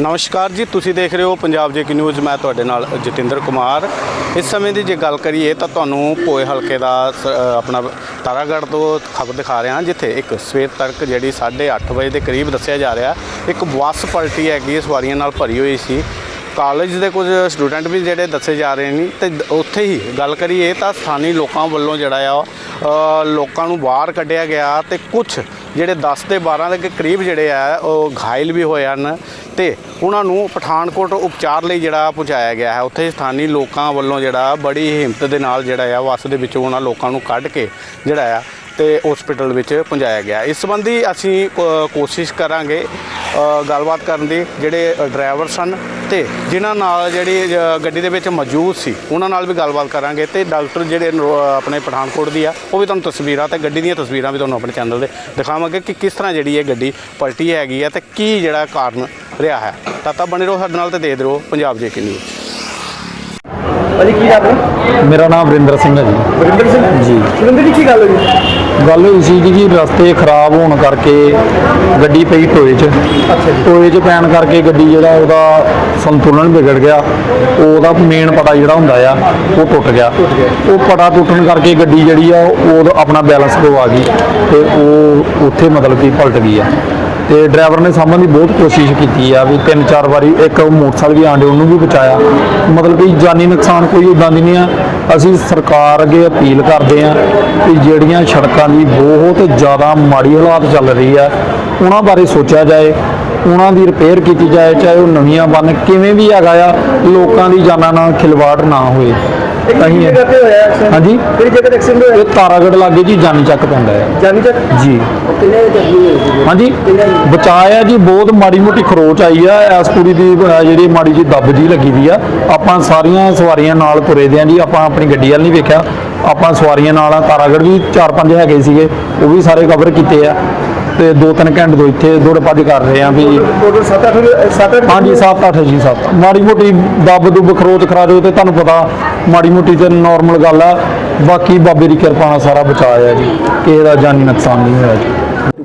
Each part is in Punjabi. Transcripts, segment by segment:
ਨਮਸਕਾਰ ਜੀ, ਤੁਸੀਂ ਦੇਖ ਰਹੇ ਹੋ ਪੰਜਾਬ ਜੇ ਕੀ ਨਿਊਜ਼। ਮੈਂ ਤੁਹਾਡੇ ਨਾਲ ਜਤਿੰਦਰ ਕੁਮਾਰ। ਇਸ ਸਮੇਂ ਦੀ ਜੇ ਗੱਲ ਕਰੀਏ ਤਾਂ ਤੁਹਾਨੂੰ ਪੋਏ ਹਲਕੇ ਦਾ ਆਪਣਾ ਤਾਰਾਗੜ੍ਹ ਤੋਂ ਖਬਰ ਦਿਖਾ ਰਿਹਾ ਜਿੱਥੇ ਇੱਕ ਸਵੇਰ ਤੜਕ ਜਿਹੜੀ 8:30 ਵਜੇ ਦੇ ਕਰੀਬ ਦੱਸਿਆ ਜਾ ਰਿਹਾ, ਇੱਕ ਬੱਸ ਪਲਟੀ ਹੈਗੀ, ਸਵਾਰੀਆਂ ਨਾਲ ਭਰੀ ਹੋਈ ਸੀ। ਕਾਲਜ ਦੇ ਕੁਝ ਸਟੂਡੈਂਟ ਵੀ ਜਿਹੜੇ ਦੱਸੇ ਜਾ ਰਹੇ ਨੇ, ਤੇ ਉੱਥੇ ਹੀ ਗੱਲ ਕਰੀਏ ਤਾਂ ਸਥਾਨੀ ਲੋਕਾਂ ਵੱਲੋਂ ਜਿਹੜਾ ਆ ਲੋਕਾਂ ਨੂੰ ਬਾਹਰ ਕੱਢਿਆ ਗਿਆ ਤੇ ਕੁਝ ਜਿਹੜੇ 10 ਤੇ 12 ਦੇ ਕਰੀਬ ਜਿਹੜੇ ਆ, ਉਹ ਘਾਇਲ ਵੀ ਹੋਏ ਹਨ ਤੇ ਉਹਨਾਂ ਨੂੰ ਪਠਾਨਕੋਟ ਉਪਚਾਰ ਲਈ ਜਿਹੜਾ ਪਹੁੰਚਾਇਆ ਗਿਆ ਹੈ। ਉੱਥੇ ਸਥਾਨੀ ਲੋਕਾਂ ਵੱਲੋਂ ਜਿਹੜਾ ਬੜੀ ਹਿੰਮਤ ਦੇ ਨਾਲ ਜਿਹੜਾ ਆ ਬੱਸ ਦੇ ਵਿੱਚੋਂ ਉਹਨਾਂ ਲੋਕਾਂ ਨੂੰ ਕੱਢ ਕੇ ਜਿਹੜਾ ਆ, ਤੇ ਹਸਪੀਟਲ ਵਿੱਚ ਪਹੁੰਚਾਇਆ ਗਿਆ। ਇਸ ਸੰਬੰਧੀ ਅਸੀਂ ਕੋ- ਕੋਸ਼ਿਸ਼ ਕਰਾਂਗੇ ਗੱਲਬਾਤ ਕਰਨ ਦੀ ਜਿਹੜੇ ਡਰਾਈਵਰ ਸਨ ਤੇ ਜਿਨ੍ਹਾਂ ਨਾਲ ਜਿਹੜੀ ਗੱਡੀ ਦੇ ਵਿੱਚ ਮੌਜੂਦ ਸੀ ਉਹਨਾਂ ਨਾਲ ਵੀ ਗੱਲਬਾਤ ਕਰਾਂਗੇ ਤੇ ਡਾਕਟਰ ਜਿਹੜੇ ਆਪਣੇ ਪਠਾਨਕੋਟ ਦੀ ਆ ਉਹ ਵੀ ਤੁਹਾਨੂੰ ਤਸਵੀਰਾਂ ਤੇ ਗੱਡੀ ਦੀਆਂ ਤਸਵੀਰਾਂ ਵੀ ਤੁਹਾਨੂੰ ਆਪਣੇ ਚੈਨਲ ਤੇ ਦਿਖਾਵਾਂਗੇ ਕਿ ਕਿਸ ਤਰ੍ਹਾਂ ਜਿਹੜੀ ਇਹ ਗੱਡੀ ਪਲਟੀ ਹੈਗੀ ਆ ਤੇ ਕੀ ਜਿਹੜਾ ਕਾਰਨ ਰਿਹਾ ਹੈ। ਤਾਂ ਤਾਂ ਬਣੇ ਰਹੋ ਸਾਡੇ ਨਾਲ ਤੇ ਦੇਖਦੇ ਰਹੋ ਪੰਜਾਬ ਜੇ ਕੀ ਨਿਊਜ਼। ਭਾਜੀ ਕੀ ਨਾਮ ਹੈ? ਮੇਰਾ ਨਾਮ ਵਰਿੰਦਰ ਸਿੰਘ ਹੈ ਜੀ। ਵਰਿੰਦਰ ਸਿੰਘ? ਜੀ। ਸੁਰਿੰਦਰ ਜੀ ਕੀ ਗੱਲ ਹੋਈ? ਗੱਲ ਹੋਈ ਸੀ ਜੀ ਕਿ ਰਸਤੇ ਖਰਾਬ ਹੋਣ ਕਰਕੇ ਗੱਡੀ ਪਈ ਟੋਏ 'ਚ। ਟੋਏ 'ਚ ਪੈਣ ਕਰਕੇ ਗੱਡੀ ਜਿਹੜਾ ਉਹਦਾ ਸੰਤੁਲਨ ਵਿਗੜ ਗਿਆ। ਉਹਦਾ ਮੇਨ ਪਟਾ ਜਿਹੜਾ ਹੁੰਦਾ ਆ, ਉਹ ਟੁੱਟ ਗਿਆ। ਉਹ ਪਟਾ ਟੁੱਟਣ ਕਰਕੇ ਗੱਡੀ ਜਿਹੜੀ ਆ, ਉਹ ਆਪਣਾ ਬੈਲੈਂਸ ਗਵਾ ਗਈ ਤੇ ਉਹ ਉੱਥੇ ਮਤਲਬ ਕਿ ਪਲਟ ਗਈ ਆ। ਤੇ ਡਰਾਈਵਰ ਨੇ ਸਾਹਮਣ ਦੀ ਬਹੁਤ ਕੋਸ਼ਿਸ਼ ਕੀਤੀ ਆ ਵੀ ਤਿੰਨ ਚਾਰ ਵਾਰੀ ਇੱਕ ਮੋਟਰਸਾਈਕਲ ਵੀ ਆਂਡੇ ਉਹਨੂੰ ਵੀ ਬਚਾਇਆ। ਮਤਲਬ ਕਿ ਜਾਨੀ ਨੁਕਸਾਨ ਕੋਈ ਉਦਾਂ ਦੀ ਨਹੀਂ ਆ। ਅਸੀਂ ਸਰਕਾਰ ਅੱਗੇ ਅਪੀਲ ਕਰਦੇ ਹਾਂ ਕਿ ਜਿਹੜੀਆਂ ਸੜਕਾਂ ਦੀ ਬਹੁਤ ਜ਼ਿਆਦਾ ਮਾੜੀ ਹਾਲਾਤ ਚੱਲ ਰਹੀ ਆ, ਉਹਨਾਂ ਬਾਰੇ ਸੋਚਿਆ ਜਾਏ, ਉਹਨਾਂ ਦੀ ਰਿਪੇਅਰ ਕੀਤੀ ਜਾਏ, ਚਾਹੇ ਉਹ ਨਵੀਆਂ ਬਣ, ਕਿਵੇਂ ਵੀ ਹੈਗਾ ਆ, ਲੋਕਾਂ ਦੀ ਜਾਨਾਂ ਨਾਲ ਖਿਲਵਾੜ ਨਾ ਹੋਏ। ਅਸੀਂ ਹੋਇਆ? ਹਾਂਜੀ। ਕਿਹੜੀ ਜਗ੍ਹਾ ਤੇ ਐਕਸੀਡੈਂਟ ਹੋਇਆ? ਇਹ ਤਾਰਾਗੜ ਲਾਗੇ ਜੀ ਜਾਨੀ ਚੱਕ ਪੈਂਦਾ ਆ ਜਾਨੀ ਤੱਕ ਜੀ। ਕਿੰਨੇ ਜ਼ਖਮੀ ਹੋਏ ਸੀ? ਹਾਂਜੀ। ਬਚਾਇਆ ਜੀ ਬਹੁਤ ਮਾੜੀ ਮੋਟੀ ਖਰੋਚ ਆਈ ਆ। ਐਸ ਕੁੜੀ ਦੀ ਅਹ, ਜਿਹੜੀ ਮਾੜੀ ਜੀ ਦੱਬ ਜੀ ਲੱਗੀ ਦੀ ਆ। ਆਪਾਂ ਸਾਰੀਆਂ ਸਵਾਰੀਆਂ ਨਾਲ ਤੁਰੇ ਦੇ ਆ ਜੀ। ਆਪਾਂ ਆਪਣੀ ਗੱਡੀ ਵੱਲ ਨਹੀਂ ਵੇਖਿਆ। ਆਪਾਂ ਸਵਾਰੀਆਂ ਨਾਲ ਆ ਤਾਰਾਗੜ ਵੀ 4-5 ਹੈਗੇ ਸੀਗੇ। ਉਹ ਵੀ ਸਾਰੇ ਕਵਰ ਕੀਤੇ ਆ। ਤੇ 2-3 ਘੰਟੇ ਤੋਂ ਇੱਥੇ ਦੌੜ ਭੱਜ ਕਰ ਰਹੇ ਆ ਵੀ ਟੋਟਲ 7-8 7-8 ਹਾਂਜੀ 7-8 ਜੀ 7 ਮਾੜੀ ਮੋਟੀ ਦੱਬ ਦੁੱਬ ਖਰੋਚ ਖਰਾਜੋ ਤੇ ਤੁਹਾਨੂੰ ਪਤਾ ਮਾੜੀ ਮੋਟੀ ਤੇ ਨਾਰਮਲ ਗੱਲ ਆ। ਬਾਕੀ ਬਾਬੇ ਦੀ ਕਿਰਪਾ ਨਾਲ ਸਾਰਾ ਬਚਾਇਆ ਜੀ। ਕਿਸੇ ਦਾ ਜਾਨੀ ਨੁਕਸਾਨ ਨਹੀਂ ਹੋਇਆ ਜੀ।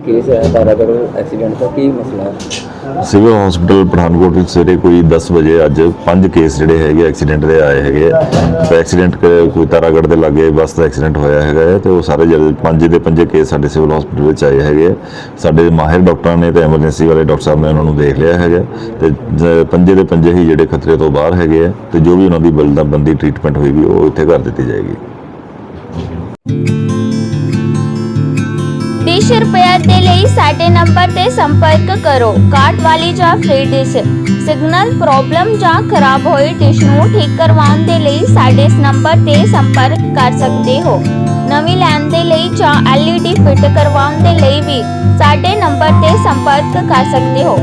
ਕੇਸ ਹੈ ਤਾਰਾਗੜ੍ਹ ਐਕਸੀਡੈਂਟ ਦਾ ਕੀ ਮਸਲਾ ਹੈ ਸਿਵਲ ਹਸਪੀਟਲ ਪਠਾਨਕੋਟ ਵਿੱਚ ਸਵੇਰੇ ਕੋਈ 10 ਵਜੇ ਅੱਜ ਪੰਜ ਕੇਸ ਜਿਹੜੇ ਹੈਗੇ ਐਕਸੀਡੈਂਟ ਦੇ ਆਏ ਹੈਗੇ ਆ। ਤੇ ਐਕਸੀਡੈਂਟ ਕੋਈ ਤਾਰਾਗੜ੍ਹ ਦੇ ਲਾਗੇ ਬੱਸ ਦਾ ਐਕਸੀਡੈਂਟ ਹੋਇਆ ਹੈਗਾ ਹੈ ਤੇ ਉਹ ਸਾਰੇ ਜਿਹੜੇ ਪੰਜ ਦੇ ਪੰਜੇ ਕੇਸ ਸਾਡੇ ਸਿਵਲ ਹਸਪੀਟਲ ਵਿੱਚ ਆਏ ਹੈਗੇ ਆ। ਸਾਡੇ ਮਾਹਿਰ ਡਾਕਟਰਾਂ ਨੇ ਤੇ ਐਮਰਜੈਂਸੀ ਵਾਲੇ ਡਾਕਟਰ ਸਾਹਿਬ ਨੇ ਉਹਨਾਂ ਨੂੰ ਦੇਖ ਲਿਆ ਹੈਗਾ ਤੇ ਪੰਜੇ ਦੇ ਪੰਜੇ ਹੀ ਜਿਹੜੇ ਖਤਰੇ ਤੋਂ ਬਾਹਰ ਹੈਗੇ ਆ ਤੇ ਜੋ ਵੀ ਉਹਨਾਂ ਦੀ ਬਲਦਾ ਬੰਦੀ ਟ੍ਰੀਟਮੈਂਟ ਹੋਏਗੀ ਉਹ ਇੱਥੇ ਕਰ ਦਿੱਤੀ ਜਾਏਗੀ ਡਿਸ਼ ਰਿਪੇਅਰ ਦੇ ਲਈ ਸਾਡੇ ਨੰਬਰ ਤੇ ਸੰਪਰਕ ਕਰੋ। ਕਾਰਡ ਵਾਲੀ ਜਾਂ ਫ੍ਰੀ ਡਿਸ਼। ਸਿਗਨਲ ਪ੍ਰੋਬਲਮ ਜਾਂ ਖਰਾਬ ਹੋਈ ਡਿਸ਼ ਨੂੰ ਠੀਕ ਕਰਵਾਉਣ ਦੇ ਲਈ ਸਾਡੇ ਇਸ ਨੰਬਰ ਤੇ ਸੰਪਰਕ ਕਰ ਸਕਦੇ ਹੋ। ਨਵੀਂ ਲੈਣ ਦੇ ਲਈ ਜਾਂ LED ਫਿੱਟ ਕਰਵਾਉਣ ਦੇ ਲਈ ਵੀ ਸਾਡੇ ਨੰਬਰ ਤੇ ਸੰਪਰਕ ਕਰ ਸਕਦੇ ਹੋ।